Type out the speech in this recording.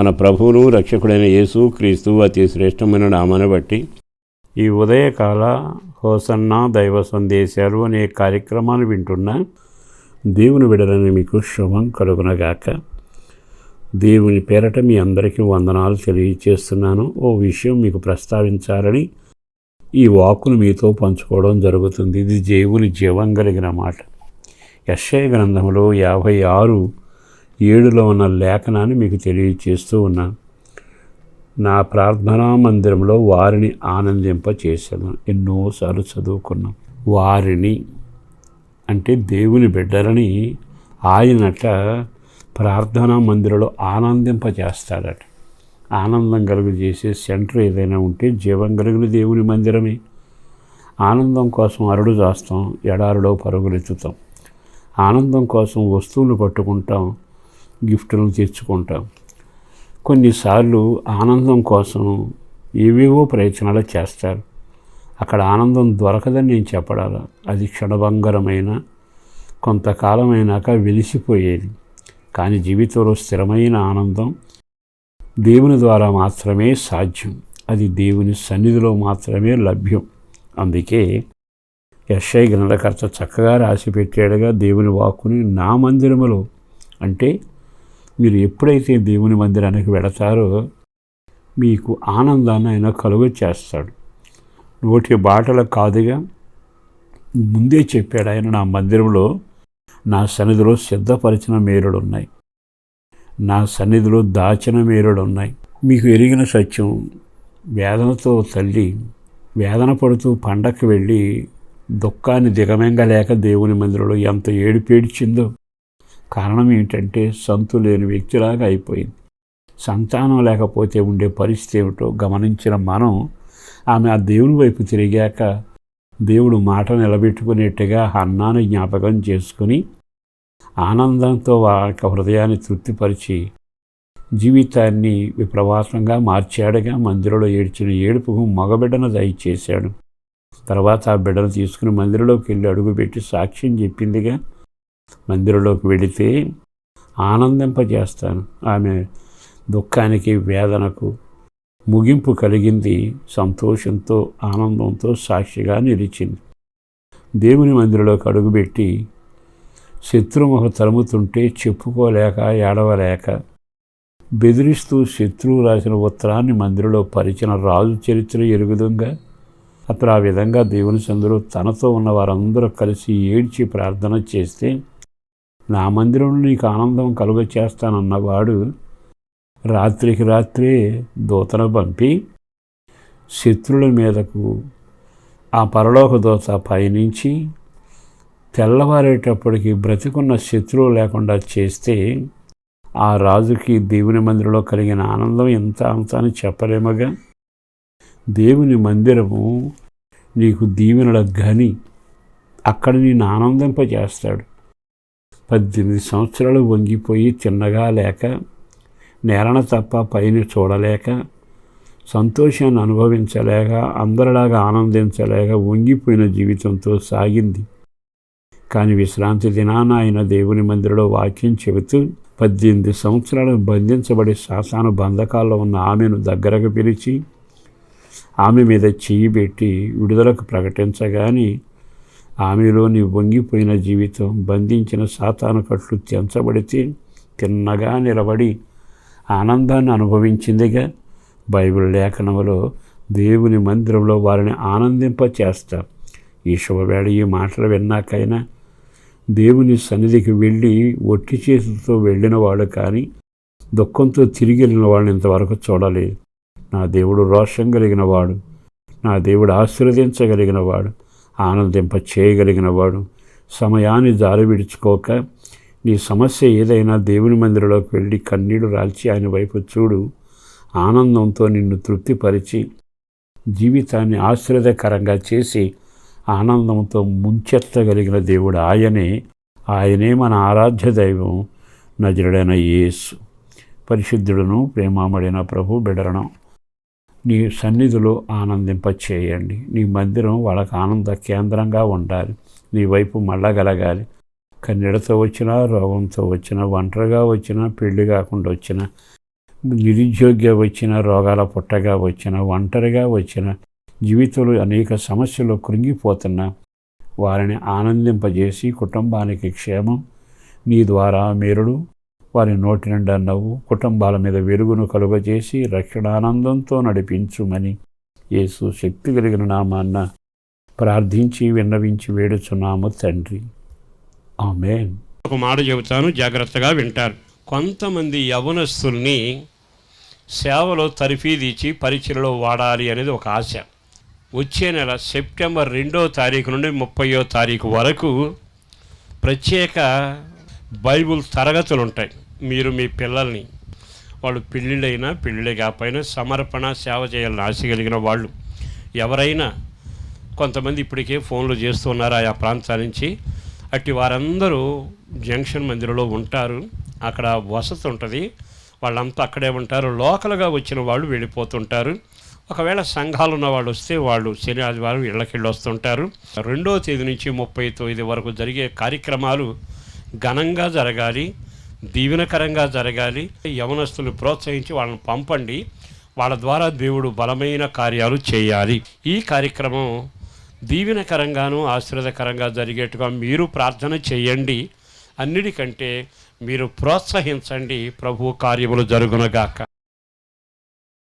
మన ప్రభువును రక్షకుడైన యేసు క్రీస్తు అతి శ్రేష్టమైన నామను బట్టి ఈ ఉదయకాల హోసన్న దైవ సందేశాలు అనే కార్యక్రమాన్ని వింటున్న దేవుని విడలని మీకు శుభం కలుగునగాక. దేవుని పేరట మీ అందరికీ వందనాలు తెలియచేస్తున్నాను. ఓ విషయం మీకు ప్రస్తావించాలని ఈ వాక్కును మీతో పంచుకోవడం జరుగుతుంది. ఇది దేవుని జీవం కలిగిన మాట. యశ్ఐ గ్రంథంలో యాభై ఆరు ఏడులో ఉన్న లేఖనాన్ని మీకు తెలియచేస్తూ ఉన్నాను నా ప్రార్థనా మందిరంలో వారిని ఆనందింప చేశాను ఎన్నోసార్లు చదువుకున్నాం. వారిని అంటే దేవుని బిడ్డలని ఆయనట ప్రార్థనా మందిరంలో ఆనందింప చేస్తాడట ఆనందం కలుగు చేసే సెంటర్ ఏదైనా ఉంటే జీవం కలిగిన దేవుని మందిరమే. ఆనందం కోసం అరుడు చేస్తాం ఎడారిలో పరుగులెత్తుతాం. ఆనందం కోసం వస్తువులు పట్టుకుంటాం. గిఫ్టులను తెచ్చుకుంటాం కొన్నిసార్లు ఆనందం కోసం ఏవేవో ప్రయత్నాలు చేస్తారు. అక్కడ ఆనందం దొరకదని నేను చెప్పడాల. అది క్షణభంగరమైన కొంతకాలమైనాక వెలిసిపోయేది. కానీ జీవితంలో స్థిరమైన ఆనందం దేవుని ద్వారా మాత్రమే సాధ్యం. అది దేవుని సన్నిధిలో మాత్రమే లభ్యం. అందుకే యశ్ఐ గ్రంథకర్త చక్కగా రాసి పెట్టాడుగా దేవుని వాక్కుని నా మందిరములో అంటే మీరు ఎప్పుడైతే దేవుని మందిరానికి వెళతారో మీకు ఆనందాన్ని ఆయన కలుగ చేస్తాడు. నోటి బాటలు కాదుగా. ముందే చెప్పాడు ఆయన నా మందిరంలో నా సన్నిధిలో సిద్ధపరిచిన మేరుడు ఉన్నాయి నా సన్నిధిలో దాచిన మేరుడు ఉన్నాయి మీకు ఎరిగిన సత్యం వేదనతో తల్లి వేదన పడుతూ పండక్కి వెళ్ళి దుఃఖాన్ని దిగమెంగలేక దేవుని మందిరంలో ఎంత ఏడిపేడిచిందో. కారణం ఏంటంటే సంతు లేని వ్యక్తిలాగా అయిపోయింది. సంతానం లేకపోతే ఉండే పరిస్థితి ఏమిటో గమనించిన మనం ఆమె ఆ దేవుని వైపు తిరిగాక దేవుడు మాట నిలబెట్టుకునేట్టుగా అన్నాన్ని జ్ఞాపకం చేసుకుని ఆనందంతో వారి హృదయాన్ని తృప్తిపరిచి జీవితాన్ని విప్రవాసంగా మార్చాడుగా మందిరంలో ఏడ్చిన ఏడుపుకు మగబిడ్డను దయచేశాడు. తర్వాత ఆ బిడ్డను తీసుకుని మందిరంలోకి వెళ్ళి అడుగుపెట్టి సాక్ష్యం చెప్పిందిగా మందిరంలోకి వెళితే ఆనందింపజేస్తాను. ఆమె దుఃఖానికి వేదనకు ముగింపు కలిగింది. సంతోషంతో ఆనందంతో సాక్షిగా నిలిచింది. దేవుని మందిరంలోకి అడుగుపెట్టి శత్రుముఖ తరుముతుంటే చెప్పుకోలేక ఏడవలేక బెదిరిస్తూ శత్రువు రాసిన ఉత్తరాన్ని మందిరంలో పరిచిన రాజు చరిత్ర ఎరుగుదంగా అతను ఆ విధంగా దేవుని సందులో తనతో ఉన్న వారందరూ కలిసి ఏడ్చి ప్రార్థన చేస్తే నా మందిరంలో నీకు ఆనందం కలుగ చేస్తానన్నవాడు రాత్రికి రాత్రే దూతను పంపి శత్రుల మీదకు ఆ పరలోక దోత పయనించి తెల్లవారేటప్పటికి బ్రతికున్న శత్రువు లేకుండా చేస్తే ఆ రాజుకి దేవుని మందిరంలో కలిగిన ఆనందం ఎంత అంత అని చెప్పలేమగా? దేవుని మందిరము నీకు దీవెనల గని అక్కడ నేను ఆనందింపజేస్తాడు. పద్దెనిమిది సంవత్సరాలు వంగిపోయి తిన్నగా లేక నేరణ తప్ప పైన చూడలేక సంతోషాన్ని అనుభవించలేక అందరిలాగా ఆనందించలేక వంగిపోయిన జీవితంతో సాగింది. కానీ విశ్రాంతి దినాన ఆయన దేవుని మందిరంలో వాక్యం చెబుతూ పద్దెనిమిది సంవత్సరాలు బంధించబడి శాసాను బంధకాల్లో ఉన్న ఆమెను దగ్గరకు పిలిచి ఆమె మీద చేయి పెట్టి విడుదలకు ప్రకటించగాని ఆమెలోని వంగిపోయిన జీవితం బంధించిన సాతాను కట్లు తెంచబడితే తిన్నగా నిలబడి ఆనందాన్ని అనుభవించిందిగా బైబిల్ లేఖనంలో దేవుని మందిరంలో వారిని ఆనందింప చేస్తా ఈ శుభవేళ ఈ మాటలు విన్నాకైనా దేవుని సన్నిధికి వెళ్ళి ఒట్టి చేతులతో వెళ్ళినవాడు కానీ దుఃఖంతో తిరిగి వెళ్ళిన వాళ్ళని ఇంతవరకు చూడలేదు. నా దేవుడు రోషం కలిగిన వాడు. నా దేవుడు ఆశీర్వదించగలిగిన వాడు. ఆనందింప చేయగలిగిన వాడు సమయాన్ని దారి విడుచుకోక నీ సమస్య ఏదైనా దేవుని మందిరంలోకి వెళ్ళి కన్నీడు రాల్చి ఆయన వైపు చూడు. ఆనందంతో నిన్ను తృప్తిపరిచి జీవితాన్ని ఆశ్రదకరంగా చేసి ఆనందంతో ముంచెత్తగలిగిన దేవుడు ఆయనే. ఆయనే మన ఆరాధ్య దైవం నజరుడైన యేసు. పరిశుద్ధుడును ప్రేమామడిన ప్రభు బిడరణం నీ సన్నిధిలో ఆనందింప చేయండి నీ మందిరం వాళ్ళకి ఆనంద కేంద్రంగా ఉండాలి. నీ వైపు మళ్ళగలగాలి. కన్నీడతో వచ్చినా రోగంతో వచ్చినా ఒంటరిగా వచ్చినా పెళ్ళి కాకుండా వచ్చినా నిరుద్యోగ్య వచ్చిన రోగాల పుట్టగా వచ్చిన ఒంటరిగా వచ్చిన జీవితంలో అనేక సమస్యలు కృంగిపోతున్న వారిని ఆనందింపజేసి కుటుంబానికి క్షేమం నీ ద్వారా మేరుడు వారి నోటి నిండా నవ్వు కుటుంబాల మీద వెలుగును కలుగజేసి రక్షణానందంతో నడిపించుమని యేసు శక్తి కలిగిన నామాన్న ప్రార్థించి విన్నవించి వేడుచున్నాము తండ్రి. ఆమె ఒక మాట చెబుతాను జాగ్రత్తగా వింటారు. కొంతమంది యవనస్తుల్ని సేవలో తరిఫీదిచ్చి పరిచయలో వాడాలి అనేది ఒక ఆశ. వచ్చే నెల సెప్టెంబర్ రెండో తారీఖు నుండి ముప్పయో తారీఖు వరకు ప్రత్యేక బైబుల్ తరగతులు ఉంటాయి మీరు మీ పిల్లల్ని వాళ్ళు పెళ్ళిళ్ళైనా పెళ్ళిళ్ళే కాకపోయినా సమర్పణ సేవ చేయాలని ఆశ కలిగిన వాళ్ళు ఎవరైనా కొంతమంది ఇప్పటికే ఫోన్లు చేస్తున్నారు ఆయా ప్రాంతాల నుంచి. అట్టి వారందరూ జంక్షన్ మందిరంలో ఉంటారు. అక్కడ వసతి ఉంటుంది. వాళ్ళంతా అక్కడే ఉంటారు. లోకల్గా వచ్చిన వాళ్ళు వెళ్ళిపోతుంటారు. ఒకవేళ సంఘాలు ఉన్న వాళ్ళు వస్తే వాళ్ళు శని ఆదివారం ఇళ్ళకెళ్ళి వస్తుంటారు. రెండో తేదీ నుంచి ముప్పై తొమ్మిది వరకు జరిగే కార్యక్రమాలు ఘనంగా జరగాలి దీవెనకరంగా జరగాలి. యవనస్తులు ప్రోత్సహించి వాళ్ళని పంపండి. వాళ్ళ ద్వారా దేవుడు బలమైన కార్యాలు చేయాలి. ఈ కార్యక్రమం దీవెనకరంగాను ఆశీర్వదకరంగా జరిగేట్టుగా మీరు ప్రార్థన చేయండి. అన్నిటికంటే మీరు ప్రోత్సహించండి. ప్రభు కార్యములు జరుగునగాక.